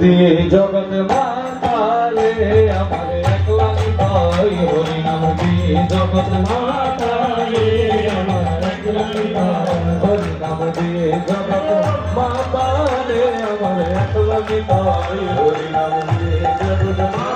দিয়ে জগৎ মাতালে আমার একলা তাই হরি নাম দিয়ে জগৎ মাতালে আমার একলা হরি নাম দিয়ে জগৎ মাতালে আমার একলা তাই হরি নাম দিয়ে জগৎ মাতালে।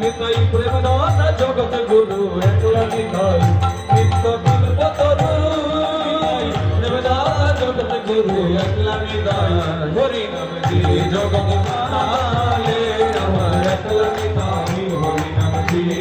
নিতাই প্রেম দাতা জগত গুরু একলা নিতাই নিত্য কল্প তরুণ প্রেম দাতা জগত গুরু একলা নিতাই হরি নাম জগত পালে আমার একলা নিতাই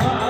Bye.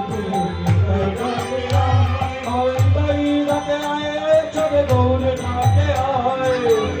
আমাকে হয়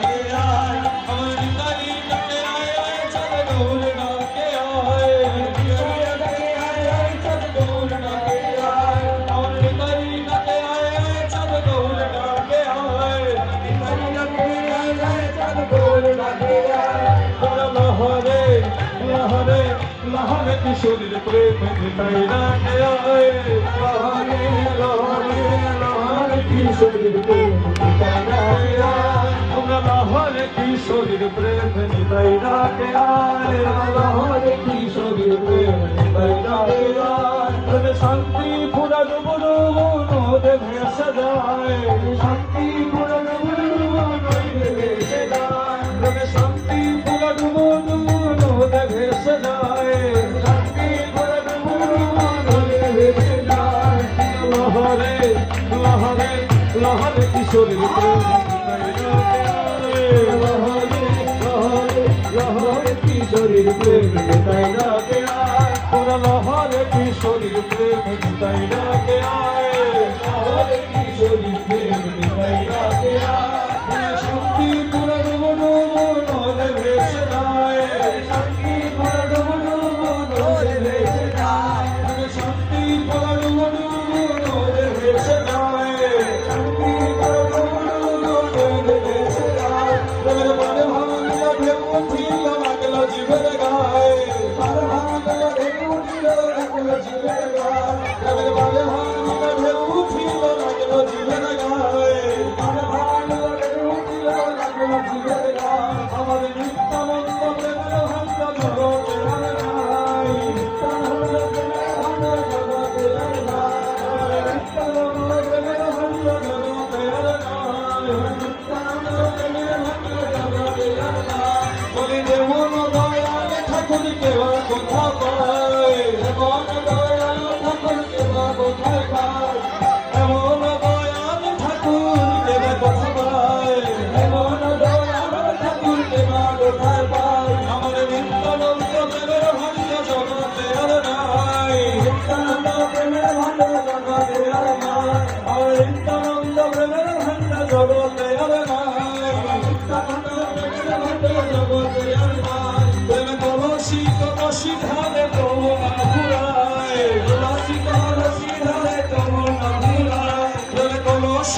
কিশোরীর প্রেম নয়নানে লহরে লহরে লহরে কিশোরীর প্রেম তোমরা লহরে কিশোরীর প্রেম নয়নানে লহরে কিশোরীর প্রেম নয়নানে শান্তি পুরা দেব দেবে লহর কিশোর লহর কিশোরীর প্রেম তাই ডাকে আয়। তোরা লহর কিশোরীর প্রেম তাই ডাকে আয়। লহর কিশোরীর প্রেম তাই ডাকে আয়।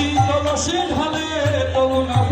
শীতল সে ঢালে করুণা